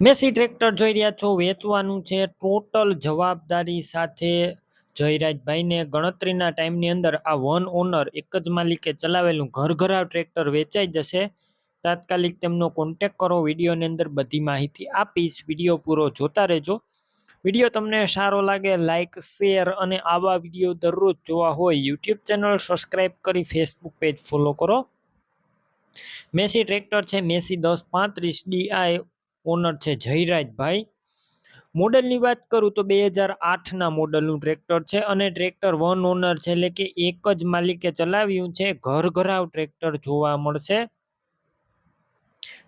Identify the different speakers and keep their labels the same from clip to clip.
Speaker 1: Massey tractor જોઈ રહ્યા છો. વેચવાનું છે ટોટલ જવાબદારી સાથે જયરાજભાઈને. ગણતરીના ટાઈમની અંદર આ વન ઓનર એક જ માલિકે ચલાવેલું ઘર ઘરાવ ટ્રેક્ટર વેચાઈ જશે. તાત્કાલિક તેમનો કોન્ટેક કરો. વિડીયોની અંદર બધી માહિતી આપીશ. વીડિયો પૂરો જોતા રહેજો. વીડિયો તમને સારો લાગે લાઇક શેર અને આવા વીડિયો દરરોજ જોવા હોય યુટ્યુબ ચેનલ સબસ્ક્રાઈબ કરી ફેસબુક પેજ ફોલો કરો. મેસી ટ્રેક્ટર છે. મેસી દસ પાંત્રીસ ડીઆઈ ઓનર છે જયરાજભાઈ. મોડલની વાત કરું તો બે હજાર આઠના મોડલનું ટ્રેક્ટર છે અને ટ્રેક્ટર વન ઓનર છે એટલે કે એક જ માલિકે ચલાવ્યું છે. ઘર ઘરાવ ટ્રેક્ટર જોવા મળશે.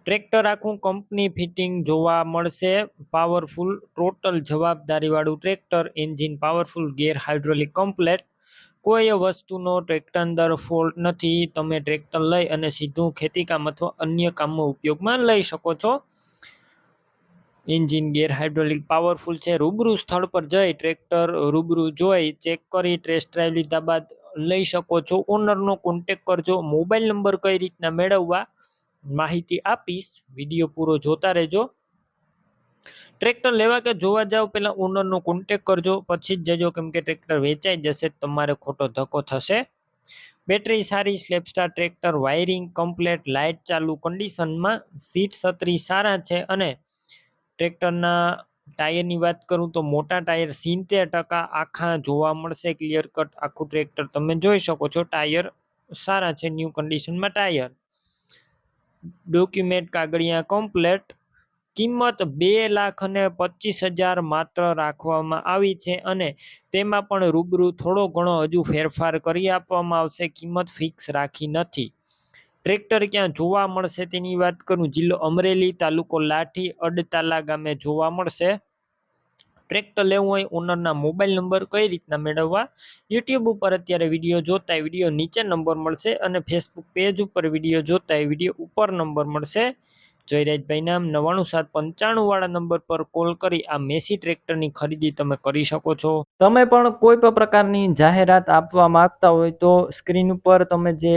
Speaker 1: ટ્રેક્ટર આખું કંપની ફિટિંગ જોવા મળશે. Powerful total જવાબદારીવાળું tractor engine powerful gear hydraulic complete કોઈ વસ્તુનો ટ્રેક્ટર અંદર ફોલ્ટ નથી. તમે ટ્રેક્ટર લઈ અને સીધું ખેતીકામ અથવા અન્ય કામમાં ઉપયોગમાં લઈ શકો છો. એન્જિન ગેર હાઇડ્રોલિક પાવરફુલ છે. રૂબરૂ સ્થળ પર જઈ ટ્રેક્ટર રૂબરૂ જોઈ ચેક કરી ટેસ્ટ ડ્રાઈવ લીધા બાદ લઈ શકો છો. ઓનરનો કોન્ટેક કરજો. મોબાઈલ નંબર કઈ રીતના મેળવવા? માહિતી આપીશ. વીડિયો પૂરો જોતા રહેજો. ટ્રેક્ટર લેવા કે જોવા જાવ પહેલાં ઓનરનો કોન્ટેક કરજો. પછી જ જજો કેમ કે ટ્રેક્ટર વેચાઈ જશે, તમારે ખોટો ધક્કો થશે. બેટરી સારી સ્લેપસ્ટાર ટ્રેક્ટર વાયરિંગ કમ્પ્લેટ લાઇટ ચાલુ કન્ડિશનમાં સીટ છત્રી સારા છે અને ટ્રેક્ટરના ટાયરની વાત કરું તો મોટા ટાયર સિત્તેર ટકા આખા જોવા મળશે ક્લિયર કટ આખું ટ્રેક્ટર. તમે જોઈ શકો છો ટાયર સારા છે ન્યૂ કન્ડિશનમાં ટાયર. ડોક્યુમેન્ટ કાગળિયા કમ્પ્લેટ કિંમત બે લાખ અને પચીસ હજાર માત્ર રાખવામાં આવી છે અને તેમાં પણ રૂબરૂ થોડો ઘણો હજુ ફેરફાર કરી આપવામાં આવશે. કિંમત ફિક્સ રાખી નથી. ટ્રેક્ટર ક્યાં જોવા મળશે તેની વાત કરું? જિલ્લો અમરેલી તાલુકો લાઠી અડતાલા ગામે જોવા મળશે. ટ્રેક્ટર લેવું હોય ઓનરના મોબાઈલ નંબર કઈ રીતના મેળવવા? યુટ્યુબ ઉપર અત્યારે વીડિયો જોતા વીડિયો નીચે નંબર મળશે અને ફેસબુક પેજ ઉપર વીડિયો જોતા વીડિયો ઉપર નંબર મળશે. જયરાજભાઈ નામ નવાણું સાત પંચાણું વાળા નંબર પર કોલ કરી આ મેસી ટ્રેક્ટરની ખરીદી તમે કરી શકો છો. તમે પણ કોઈ પણ પ્રકારની જાહેરાત આપવા માંગતા હોય તો સ્ક્રીન ઉપર તમે જે